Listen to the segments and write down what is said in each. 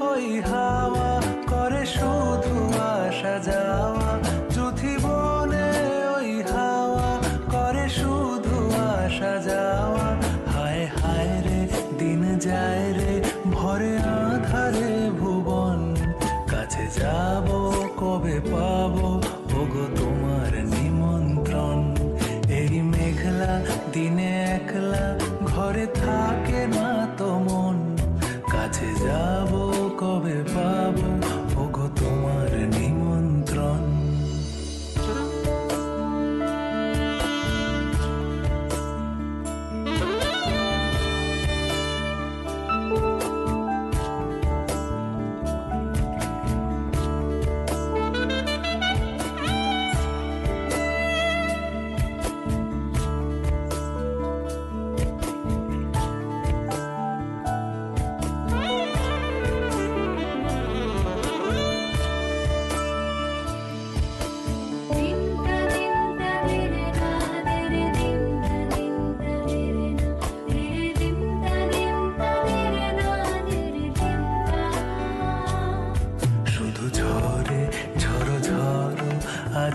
ওই হাওয়া করে আসা যাওয়া। বলে ওই হাওয়া করে আসা যাওয়া। হায় হায় রে, দিন যায় রে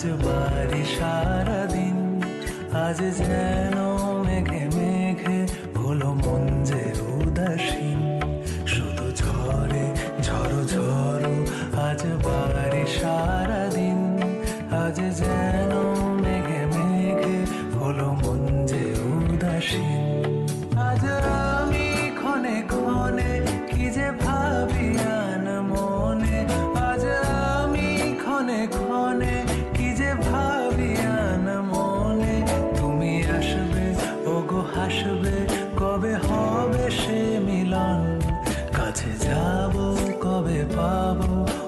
আজ বাড়ি সারাদিন আজ যেন যাব কবে পাবো?